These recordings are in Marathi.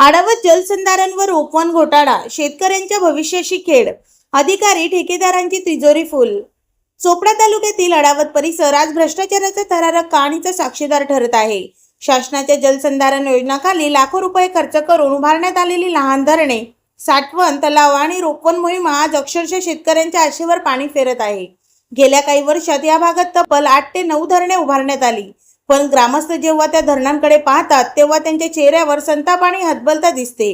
आडावत जलसंधारण व रोपवन घोटाळा शेतकऱ्यांच्या भविष्याशी खेळ अधिकारी ठेकेदारांची तिजोरी फुल. चोपडा तालुक्यातील अडावत परिसर आज भ्रष्टाचाराचा थरारक कहाणीचा साक्षीदार ठरत आहे. शासनाच्या जलसंधारण योजनाखाली लाखो रुपये खर्च करून उभारण्यात आलेली लहान धरणे साठवण तलाव आणि रोपवन मोहीम आज अक्षरशः शेतकऱ्यांच्या आशेवर पाणी फेरत आहे. गेल्या काही वर्षात या भागात तब्बल आठ ते नऊ धरणे उभारण्यात आली. पण ग्रामस्थ जेव्हा त्या धरणांकडे पाहतात तेव्हा त्यांच्या चेहऱ्यावर संताप आणि हतबलता दिसते.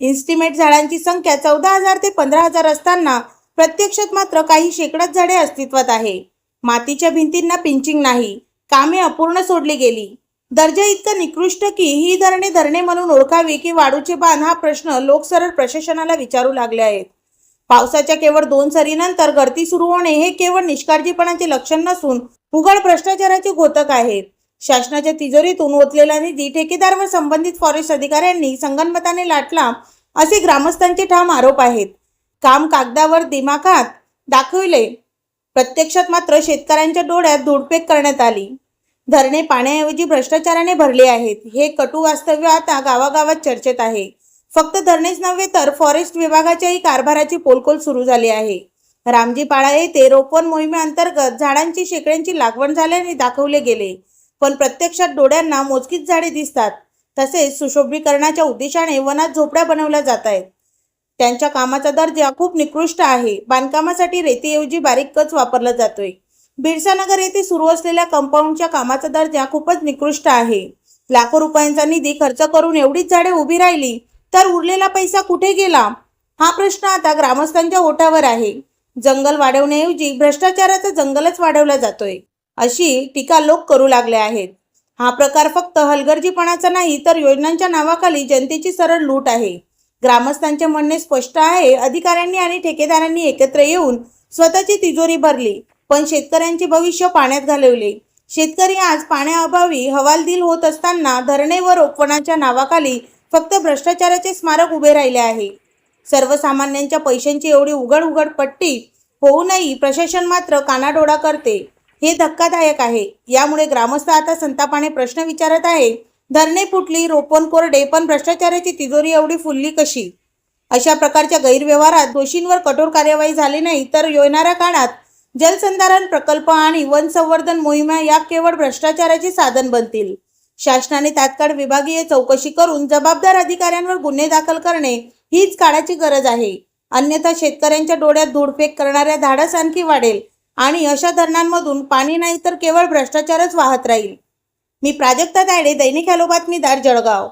इन्स्टिमेट झाडांची संख्या चौदा हजार ते पंधरा हजार असताना प्रत्यक्षात मात्र काही शेकडाच झाडे अस्तित्वात आहे. मातीच्या भिंतींना पिंचिंग नाही. कामे अपूर्ण सोडली गेली. दर्जा इतका निकृष्ट की ही धरणे धरणे म्हणून ओळखावी की वाढूचे बांध हा प्रश्न लोकसरळ प्रशासनाला विचारू लागले आहेत. पावसाच्या केवळ दोन सरीनंतर गर्दी सुरू होणे हे केवळ निष्काळजीपणाचे लक्षण नसून उघड भ्रष्टाचाराचे घोतक आहे. शासनाच्या तिजोरीतून ओतलेला निधी ठेकेदार व संबंधित फॉरेस्ट अधिकाऱ्यांनी संगनमताने लाटला असे ग्रामस्थांचे ठाम आरोप आहेत. काम कागदावर दिमाखात दाखविले. प्रत्यक्षात मात्र शेतकऱ्यांच्या डोळ्यात धुडपेक करण्यात आली. धरणे पाण्याऐवजी भ्रष्टाचाराने भरले आहेत. हे कटू वास्तव्य आता गावागावात चर्चेत आहे. फक्त धरणेच नव्हे तर फॉरेस्ट विभागाच्याही कारभाराची पोलकोल सुरू झाली आहे. रामजी पाळा येथे रोपवन मोहिमेअंतर्गत झाडांची शेकड्यांची लागवड झाल्याने दाखवले गेले. पण प्रत्यक्षात डोळ्यांना मोजकीच झाडे दिसतात. तसेच सुशोभीकरणाच्या उद्देशाने वनात झोपड्या बनवल्या जात आहेत. त्यांच्या कामाचा दर्जा खूप निकृष्ट आहे. बांधकामासाठी रेतीऐवजी बारीक कच वापरला जातोय. बिरसानगर येथे सुरू असलेल्या कंपाऊंडच्या कामाचा दर्जा खूपच निकृष्ट आहे. लाखो रुपयांचा निधी खर्च करून एवढीच झाडे उभी राहिली तर उरलेला पैसा कुठे गेला? हा प्रश्न आता ग्रामस्थांच्या ओठावर आहे. जंगल वाढवण्याऐवजी भ्रष्टाचाराचा जंगलच वाढवला जातोय. अशी टीका लोक करू लागले आहेत. हा प्रकार फक्त हलगर्जीपणाचा नाही तर योजनांच्या नावाखाली जनतेची सरळ लूट आहे. ग्रामस्थांचे म्हणणे स्पष्ट आहे. अधिकाऱ्यांनी आणि ठेकेदारांनी एकत्र येऊन स्वतःची तिजोरी भरली पण शेतकऱ्यांचे भविष्य पाण्यात घालवले. शेतकरी आज पाण्याअभावी हवालदिल होत असताना धरणे व रोपवणाच्या नावाखाली फक्त भ्रष्टाचाराचे स्मारक उभे राहिले आहे. सर्वसामान्यांच्या पैशांची एवढी उघड उघड पट्टी होऊनही प्रशासन मात्र कानाडोळा करते. हे धक्कादायक आहे. यामुळे ग्रामस्थ आता संतापाने प्रश्न विचारत आहे. धरणे फुटली रोपण कोरडे पण भ्रष्टाचाराची तिजोरी एवढी फुलली कशी? अशा प्रकारच्या गैरव्यवहारात दोषींवर कठोर कार्यवाही झाली नाही तर येणाऱ्या काळात जलसंधारण प्रकल्प आणि वन संवर्धन मोहिमा या केवळ भ्रष्टाचाराचे साधन बनतील. शासनाने तात्काळ विभागीय चौकशी करून जबाबदार अधिकाऱ्यांवर गुन्हे दाखल करणे हीच काळाची गरज आहे. अन्यथा शेतकऱ्यांच्या डोळ्यात धूडफेक करणाऱ्या धाडस आणखी वाढेल. आणि अशा धरणांमधून पाणी नाही तर केवळ भ्रष्टाचारच वाहत राहील. मी प्राजक्ता तायडे दैनिक हॅलो बातमीदार जळगाव.